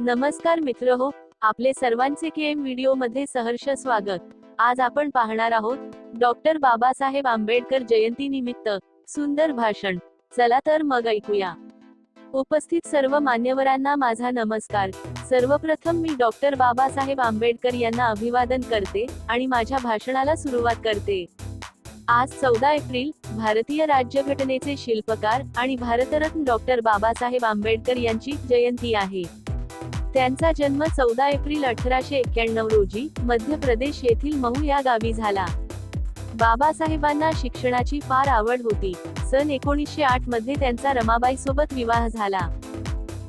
नमस्कार मित्र हो आपले सर्वांचे के एम व्हिडिओमध्ये सहर्ष स्वागत. आज आपण पाहणार आहोत डॉक्टर बाबासाहेब आंबेडकर जयंती निमित्त सुंदर भाषण. चला तर मग ऐकूया. उपस्थित सर्व मान्यवरांना माझा नमस्कार. सर्वप्रथम मी डॉक्टर बाबासाहेब आंबेडकर यांना अभिवादन करते आणि माझ्या भाषणाला सुरुवात करते. आज चौदा एप्रिल भारतीय राज्यघटनेचे शिल्पकार आणि भारतरत्न डॉक्टर बाबासाहेब आंबेडकर यांची जयंती आहे. त्यांचा जन्म चौदा एप्रिल अठराशे एक्क्याण्णव रोजी मध्य प्रदेश येथील महू या गावी झाला. बाबासाहेबांना शिक्षणाची फार आवड होती. सन एकोणीसशे आठमध्ये त्यांचा रमाबाई सोबत विवाह झाला.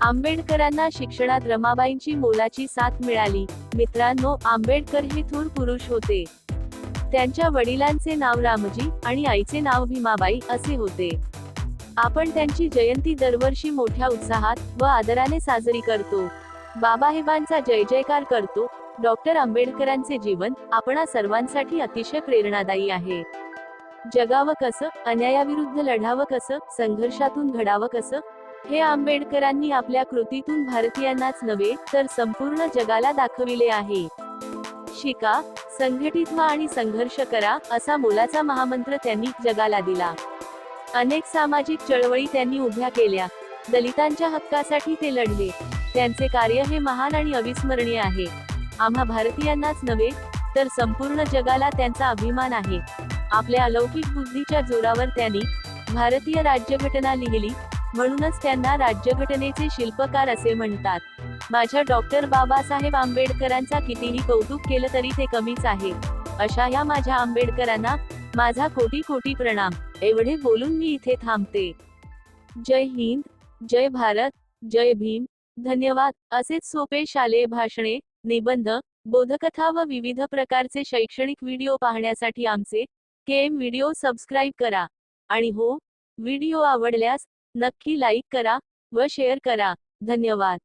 आंबेडकरांना शिक्षणात रमाबाईंची मोलाची साथ मिळाली. मित्रांनो आंबेडकर हे थोर पुरुष होते. त्यांच्या वडिलांचे नाव रामजी आणि आईचे नाव भीमाबाई असे होते. आपण त्यांची जयंती दरवर्षी मोठ्या उत्साहात व आदराने साजरी करतो. बाबाहेबांचा जय जयकार करतो. डॉक्टर आंबेडकरांचे जीवन आपणा सर्वांसाठी अतिशय प्रेरणादायी आहे. जगावं कसं अन्यायाविरुद्ध लढावं कसं संघर्षातून घडावं कसं? हे आंबेडकरांनी आपल्या कृतीतून भारतीयांनाच नव्हे तर संपूर्ण जगाला दाखविले आहे. शिका संघटित व्हा आणि संघर्ष करा असा मोलाचा महामंत्र त्यांनी जगाला दिला. अनेक सामाजिक चळवळी त्यांनी उभ्या केल्या. दलितांच्या हक्कासाठी ते लढले. त्यांचे कार्य हे महान आणि अविस्मरणीय आहे. आम्हा भारतीयांनाच नव्हे तर संपूर्ण जगाला त्यांचा अभिमान आहे. आपल्या अलौकिक बुद्धीच्या जोरावर त्यांनी भारतीय राज्यघटना लिहिली म्हणूनच त्यांना राज्यघटनेचे शिल्पकार असे म्हणतात. माझ्या डॉक्टर बाबासाहेब आंबेडकरांचा कितीही कौतुक केलं तरी ते कमीच आहे. अशा या माझ्या आंबेडकरांना माझा कोटी कोटी प्रणाम. एवढे बोलून मी इथे थांबते. जय हिंद जय भारत जय भीम. धन्यवाद. असेच सोपे शालेय भाषणे निबंध बोधकथा व विविध प्रकारचे शैक्षणिक व्हिडिओ पाहण्यासाठी आमचे के एम व्हिडिओ सबस्क्राईब करा. आणि हो व्हिडिओ आवडल्यास नक्की लाईक करा व शेअर करा. धन्यवाद.